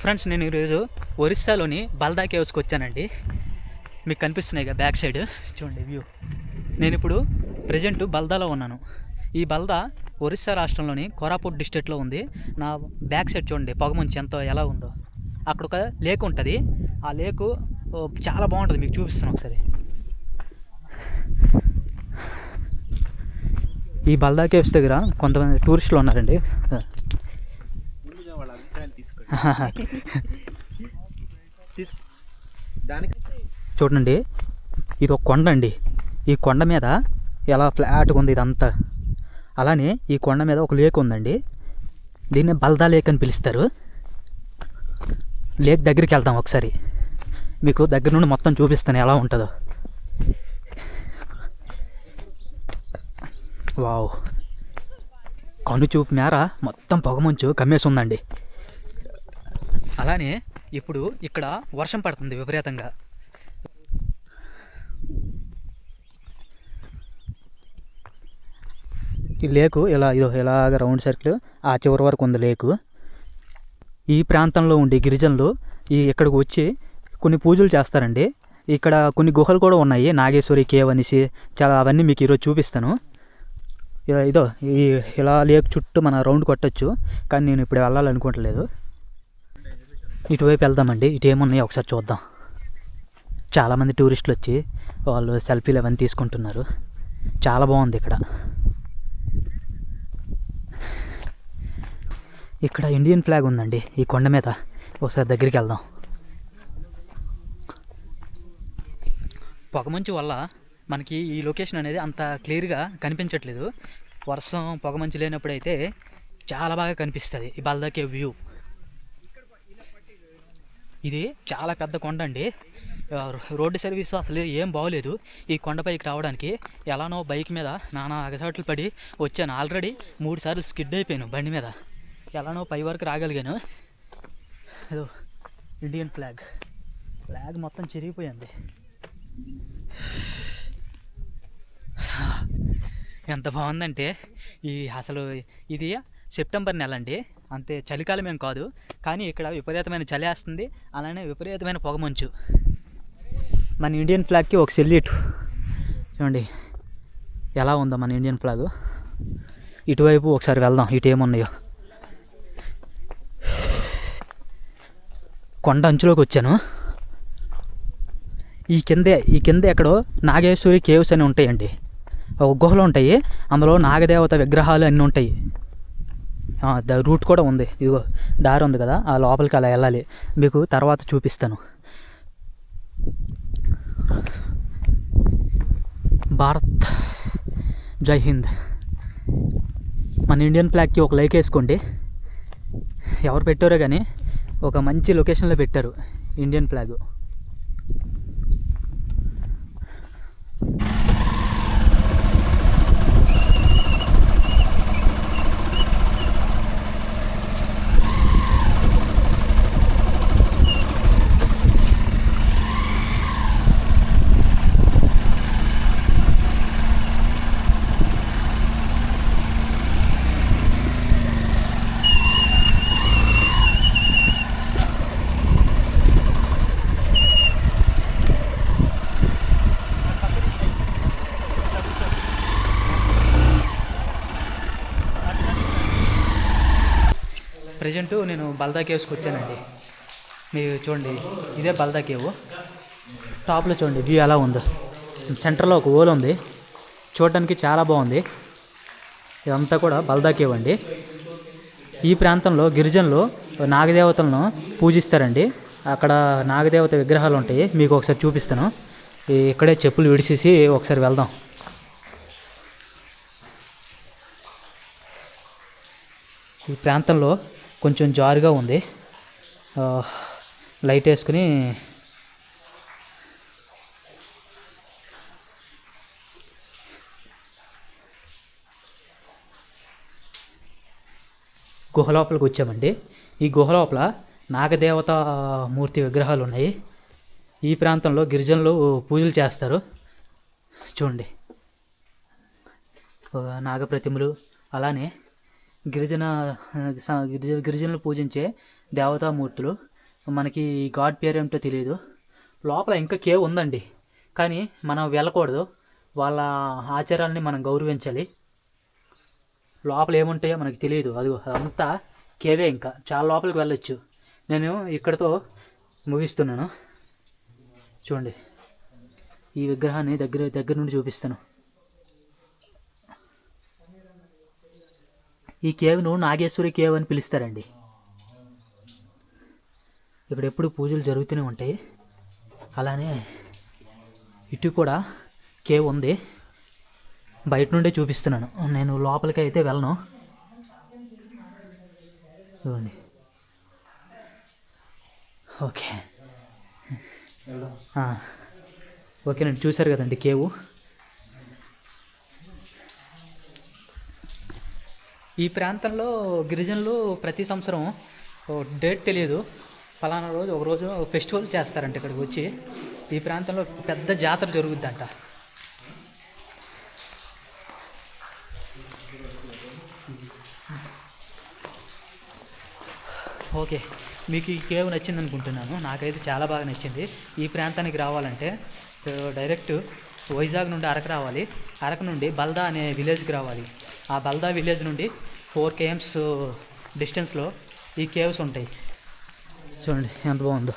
Friends నేను ఈరోజు ఒరిస్సాలోని బల్దా కేవ్స్కి వచ్చానండి. మీకు కనిపిస్తున్నాయి కదా బ్యాక్ సైడ్. చూడండి వ్యూ. నేను ఇప్పుడు ప్రజెంట్ బల్దాలో ఉన్నాను. ఈ బల్దా ఒరిస్సా రాష్ట్రంలోని కోరాపుట్ డిస్ట్రిక్ట్లో ఉంది. నా బ్యాక్ సైడ్ చూడండి పొగమంచి ఎంతో ఎలా ఉందో. అక్కడ ఒక లేక్ ఉంటుంది. ఆ లేకు చాలా బాగుంటుంది. మీకు చూపిస్తాను ఒకసారి. ఈ బల్దా కేవ్స్ దగ్గర కొంతమంది టూరిస్టులు ఉన్నారండి. తీసుకోండి తీసు దానికి చూడండి ఇది ఒక కొండ అండి. ఈ కొండ మీద ఎలా ఫ్లాట్గా ఉంది ఇదంతా. అలానే ఈ కొండ మీద ఒక లేక్ ఉందండి. దీన్ని బల్దా లేక్ అని పిలుస్తారు. లేక్ దగ్గరికి వెళ్తాం ఒకసారి. మీకు దగ్గర నుండి మొత్తం చూపిస్తాను ఎలా ఉంటుందో. వావ్. కనుచూపు మేర మొత్తం పొగమంచు కమ్మేసి ఉందండి. అలానే ఇప్పుడు ఇక్కడ వర్షం పడుతుంది విపరీతంగా. ఈ లేకు ఇలా ఇదో ఇలాగ రౌండ్ సర్కిల్ ఆ చివరి వరకు ఉంది లేకు. ఈ ప్రాంతంలో ఉండే గిరిజనులు ఈ ఇక్కడికి వచ్చి కొన్ని పూజలు చేస్తారండి. ఇక్కడ కొన్ని గుహలు కూడా ఉన్నాయి నాగేశ్వరి కేవ్ అనేసి చాలా అవన్నీ మీకు ఈరోజు చూపిస్తాను. ఇదో ఈ ఇలా లేక్ చుట్టూ మన రౌండ్ కొట్టచ్చు కానీ నేను ఇప్పుడు వెళ్ళాలనుకోవట్లేదు. ఇటువైపు వెళ్దామండి. ఇటు ఏమున్నాయి ఒకసారి చూద్దాం. చాలామంది టూరిస్టులు వచ్చి వాళ్ళు సెల్ఫీలు అవన్నీ తీసుకుంటున్నారు. చాలా బాగుంది ఇక్కడ. ఇక్కడ ఇండియన్ ఫ్లాగ్ ఉందండి. ఈ కొండ మీద ఒకసారి దగ్గరికి వెళ్దాం. పొగమంచు వల్ల మనకి ఈ లొకేషన్ అనేది అంత క్లియర్గా కనిపించట్లేదు. వర్షం పొగమంచు లేనప్పుడైతే చాలా బాగా కనిపిస్తుంది. ఈ బల్దకే వ్యూ. ఇది చాలా పెద్ద కొండ అండి. రోడ్డు సర్వీస్ అసలు ఏం బాగోలేదు. ఈ కొండపైకి రావడానికి ఎలానో బైక్ మీద నానా అగసాట్లు పడి వచ్చాను. ఆల్రెడీ మూడు సార్లు స్కిడ్ అయిపోయాను బండి మీద. ఎలానో పై వరకు రాగలిగాను. ఏదో ఇండియన్ ఫ్లాగ్. ఫ్లాగ్ మొత్తం చిరిగిపోయింది. ఎంత బాగుందంటే ఈ అసలు ఇది సెప్టెంబర్ నెల అండి అంతే చలికాలం ఏం కాదు. కానీ ఇక్కడ విపరీతమైన చలి వేస్తుంది. అలానే విపరీతమైన పొగమంచు మన ఇండియన్ ఫ్లాగ్కి ఒక సెల్యూట్. చూడండి ఎలా ఉందో మన ఇండియన్ ఫ్లాగ్. ఇటువైపు ఒకసారి వెళ్దాం ఇటు ఏమున్నాయో. కొండ అంచులోకి వచ్చాను. ఈ కిందే ఈ కింద ఎక్కడో నాగేశ్వరి కేవ్స్ అని ఉంటాయండి. ఒక గుహలు ఉంటాయి. అందులో నాగదేవత విగ్రహాలు అన్నీ ఉంటాయి. రూట్ కూడా ఉంది. ఇదిగో దారి ఉంది కదా ఆ లోపలికి అలా వెళ్ళాలి. మీకు తర్వాత చూపిస్తాను. భారత్. జై హింద్. మన ఇండియన్ ఫ్లాగ్కి ఒక లైక్ వేసుకోండి. ఎవరు పెట్టారో కానీ ఒక మంచి లొకేషన్లో పెట్టారు ఇండియన్ ఫ్లాగ్. ప్రజెంట్ నేను బల్దా కేవ్స్కి వచ్చానండి. మీరు చూడండి ఇదే బల్దా కేవ్. టాప్లో చూడండి వ్యూ ఎలా ఉందో. సెంటర్లో ఒక ఓల్ ఉంది. చూడడానికి చాలా బాగుంది. ఇదంతా కూడా బల్దా కేవ్ అండి. ఈ ప్రాంతంలో గిరిజనులు నాగదేవతలను పూజిస్తారండి. అక్కడ నాగదేవత విగ్రహాలు ఉంటాయి. మీకు ఒకసారి చూపిస్తాను. ఇక్కడే చెప్పులు విడిసేసి ఒకసారి వెళ్దాం. ఈ ప్రాంతంలో కొంచెం జారుగా ఉంది. లైట్ వేసుకుని గుహ లోపలికి వచ్చామండి. ఈ గుహ లోపల నాగదేవత మూర్తి విగ్రహాలు ఉన్నాయి. ఈ ప్రాంతంలో గిరిజనులు పూజలు చేస్తారు. చూడండి. నాగప్రతిమలు అలానే గిరిజన గిరిజనులు పూజించే దేవతామూర్తులు. మనకి గాడ్ పేరు ఏమిటో తెలియదు లోపల ఇంకా కేవ్ ఉందండి. కానీ మనం వెళ్ళకూడదు. వాళ్ళ ఆచారాలని మనం గౌరవించాలి. లోపల ఏముంటాయో మనకి తెలియదు అది అంతా కేవే ఇంకా. చాలా లోపలికి వెళ్ళొచ్చు. నేను ఇక్కడతో ముగిస్తున్నాను. చూడండి. ఈ విగ్రహాన్ని దగ్గర దగ్గర నుండి చూపిస్తాను. ఈ కేవ్ను నాగేశ్వరి కేవ్ అని పిలుస్తారండి. ఇక్కడ ఎప్పుడు పూజలు జరుగుతూనే ఉంటాయి. అలానే ఇటు కూడా కేవ్ ఉంది. బయట నుండే చూపిస్తున్నాను. నేను లోపలికి అయితే వెళ్ళను. చూడండి ఓకే. ఓకేనండి చూశారు కదండి కేవు. ఈ ప్రాంతంలో గిరిజనులు ప్రతి సంవత్సరం డేట్ తెలియదు. ఫలానా రోజు ఒక రోజు ఫెస్టివల్ చేస్తారంట ఇక్కడికి వచ్చి. ఈ ప్రాంతంలో పెద్ద జాతర జరుగుద్దంట. ఓకే మీకు ఈ కేవ్ నచ్చింది అనుకుంటున్నాను నాకైతే చాలా బాగా నచ్చింది. ఈ ప్రాంతానికి రావాలంటే డైరెక్ట్ వైజాగ్ నుండి అరకు రావాలి. అరకు నుండి బల్దా అనే విలేజ్కి రావాలి. ఆ బల్దా విలేజ్ నుండి ఫోర్ కేఎమ్స్ డిస్టెన్స్లో ఈ కేవ్స్ ఉంటాయి. చూడండి ఎంత బాగుందో.